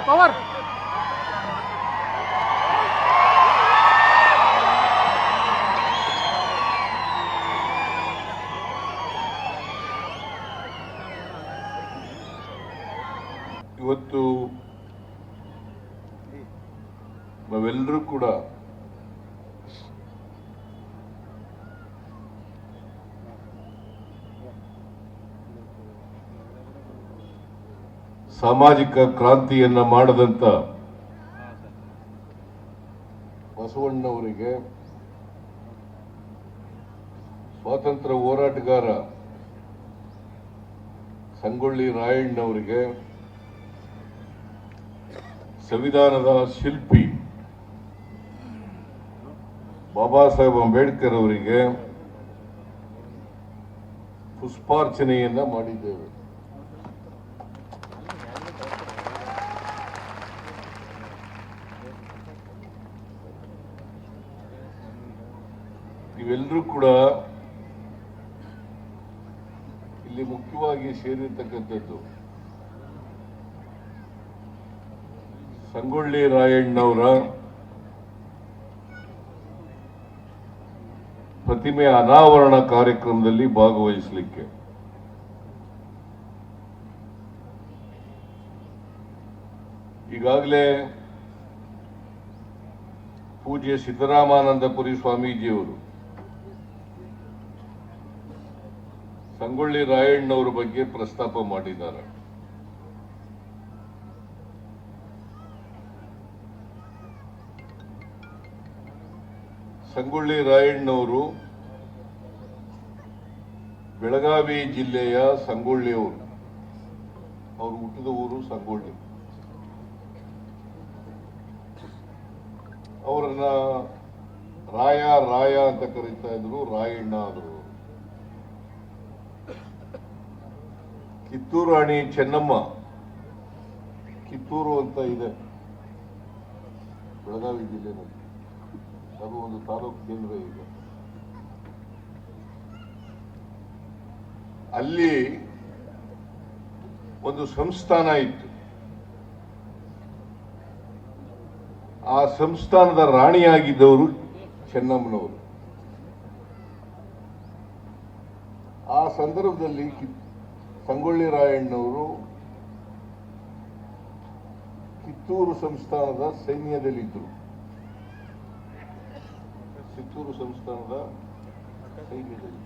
Power power ಇವತ್ತು ನಾವೆಲ್ಲರೂ ಕೂಡ ಸಾಮಾಜಿಕ ಕ್ರಾಂತಿಯನ್ನ ಮಾಡದಂತ ಬಸವಣ್ಣವರಿಗೆ ಸ್ವಾತಂತ್ರ್ಯ ಹೋರಾಟಗಾರ ಸಂಗೊಳ್ಳಿ ರಾಯಣ್ಣವರಿಗೆ ಸಂವಿಧಾನದ ಶಿಲ್ಪಿ ಬಾಬಾ ಸಾಹೇಬ್ ಅಂಬೇಡ್ಕರ್ ಅವರಿಗೆ ಪುಷ್ಪಾರ್ಚನೆಯನ್ನ ಮಾಡಿದ್ದೇವೆ. ನೀವೆಲ್ಲರೂ ಕೂಡ ಇಲ್ಲಿ ಮುಖ್ಯವಾಗಿ ಸೇರಿರ್ತಕ್ಕಂಥದ್ದು ಸಂಗೊಳ್ಳಿ ರಾಯಣ್ಣವರ ಪ್ರತಿಮೆ ಅನಾವರಣ ಕಾರ್ಯಕ್ರಮದಲ್ಲಿ ಭಾಗವಹಿಸಲಿಕ್ಕೆ. ಈಗಾಗಲೇ ಪೂಜ್ಯ ಸಿದ್ದರಾಮಾನಂದಪುರಿ ಸ್ವಾಮೀಜಿಯವರು ಸಂಗೊಳ್ಳಿ ರಾಯಣ್ಣವರ ಬಗ್ಗೆ ಪ್ರಸ್ತಾಪ ಮಾಡಿದ್ದಾರೆ. ಸಂಗೊಳ್ಳಿ ರಾಯಣ್ಣವರು ಬೆಳಗಾವಿ ಜಿಲ್ಲೆಯ ಸಂಗೊಳ್ಳಿಯವರು. ಅವರು ಹುಟ್ಟಿದ ಊರು ಸಂಗೊಳ್ಳಿ. ಅವರನ್ನ ರಾಯ ರಾಯ ಅಂತ ಕರೀತಾ ಇದ್ರು, ರಾಯಣ್ಣ ಆದರು. ಕಿತ್ತೂರು ರಾಣಿ ಚೆನ್ನಮ್ಮ. ಕಿತ್ತೂರು ಅಂತ ಇದೆ. ಬೆಳಗಾವಿ ಜಿಲ್ಲೆನಲ್ಲಿ ಅದು ಒಂದು ತಾಲೂಕು ಕೇಂದ್ರ ಇದೆ ಅಲ್ಲಿ ಒಂದು ಸಂಸ್ಥಾನ ಇತ್ತು. ಆ ಸಂಸ್ಥಾನದ ರಾಣಿಯಾಗಿದ್ದವರು ಚೆನ್ನಮ್ಮನವರು. ಆ ಸಂದರ್ಭದಲ್ಲಿ ಸಂಗೊಳ್ಳಿ ರಾಯಣ್ಣವರು ಕಿತ್ತೂರು ಸಂಸ್ಥಾನದ ಸೈನ್ಯದಲ್ಲಿದ್ದರು. ಕಿತ್ತೂರು ಸಂಸ್ಥಾನದ ಸೈನ್ಯದಲ್ಲಿ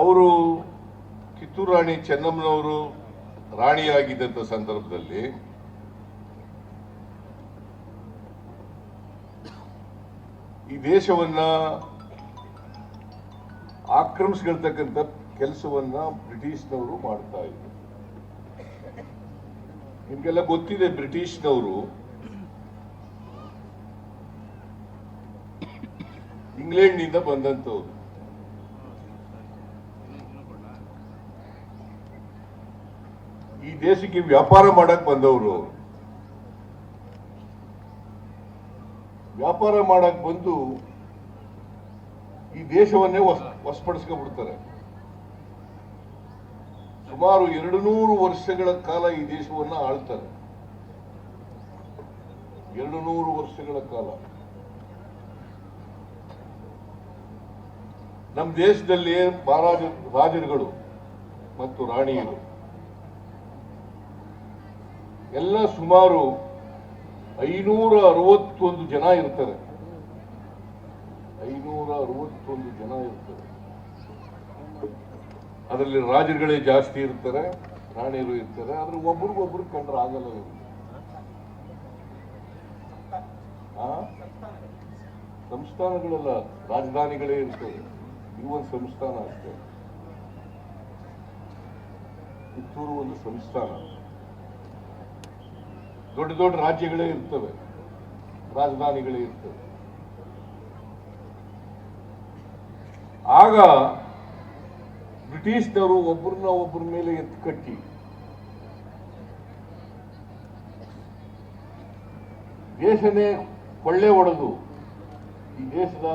ಅವರು ಕಿತ್ತೂರು ರಾಣಿ ಚೆನ್ನಮ್ಮನವರು ರಾಣಿಯಾಗಿದ್ದಂಥ ಸಂದರ್ಭದಲ್ಲಿ ಈ ದೇಶವನ್ನ ಆಕ್ರಮಿಸ್ಕೊಳ್ತಕ್ಕಂಥ ಕೆಲಸವನ್ನ ಬ್ರಿಟಿಷ್ನವರು ಮಾಡ್ತಾ ಇದ್ರು. ನಿಮ್ಗೆಲ್ಲ ಗೊತ್ತಿದೆ ಬ್ರಿಟಿಷ್ನವರು ಇಂಗ್ಲೆಂಡ್ನಿಂದ ಬಂದಂತವ್ರು ಈ ದೇಶಕ್ಕೆ ವ್ಯಾಪಾರ ಮಾಡಕ್ ಬಂದವರು. ವ್ಯಾಪಾರ ಮಾಡಕ್ ಬಂದು ಈ ದೇಶವನ್ನೇ ವಶ ವಶಪಡಿಸ್ಕೊಂಡ್ಬಿಡ್ತಾರೆ ಸುಮಾರು ಎರಡು ನೂರು ವರ್ಷಗಳ ಕಾಲ ಈ ದೇಶವನ್ನ ಆಳ್ತಾರೆ. ಎರಡು ನೂರು ವರ್ಷಗಳ ಕಾಲ. ನಮ್ಮ ದೇಶದಲ್ಲಿ ಮಹಾರಾಜ, ರಾಜರುಗಳು ಮತ್ತು ರಾಣಿಯರು. ಎಲ್ಲ ಸುಮಾರು ಐನೂರ ಅರವತ್ತೊಂದು ಜನ ಇರ್ತಾರೆ. ಐನೂರ ಅರವತ್ತೊಂದು ಜನ ಇರ್ತಾರೆ. ಅದರಲ್ಲಿ ರಾಜರುಗಳೇ ಜಾಸ್ತಿ ಇರ್ತಾರೆ, ರಾಣಿಯರು ಇರ್ತಾರೆ, ಆದ್ರೆ ಒಬ್ರಿಗೊಬ್ರು ಕಂಡ್ರೆ ಆಗಲ್ಲ? ಸಂಸ್ಥಾನಗಳೆಲ್ಲ, ರಾಜಧಾನಿಗಳೇ ಇರ್ತವೆ. ಇದು ಒಂದು ಸಂಸ್ಥಾನ ಅಷ್ಟೇ. ಕಿತ್ತೂರು ಒಂದು ಸಂಸ್ಥಾನ. ದೊಡ್ಡ ದೊಡ್ಡ ರಾಜ್ಯಗಳೇ ಇರ್ತವೆ, ರಾಜಧಾನಿಗಳೇ ಇರ್ತವೆ. ಆಗ ಬ್ರಿಟಿಷ್ನವರು ಒಬ್ಬರನ್ನ ಒಬ್ಬರ ಮೇಲೆ ಎತ್ತು ಕಟ್ಟಿ. ದೇಶನೇ ಕೊಳ್ಳೆ ಒಡೆದು ಈ ದೇಶದ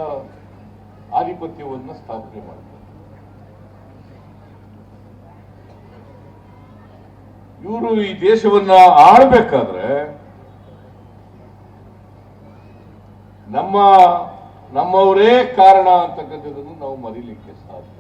ಆಧಿಪತ್ಯವನ್ನು ಸ್ಥಾಪನೆ ಮಾಡ್ತಾರೆ ಇವರು ಈ ದೇಶವನ್ನ ಆಳ್ಬೇಕಾದ್ರೆ ನಮ್ಮ ನಮ್ಮವರೇ ಕಾರಣ ಅಂತಕ್ಕಂಥದ್ದನ್ನು ನಾವು ಮರೀಲಿಕ್ಕೆ ಸಾಧ್ಯ.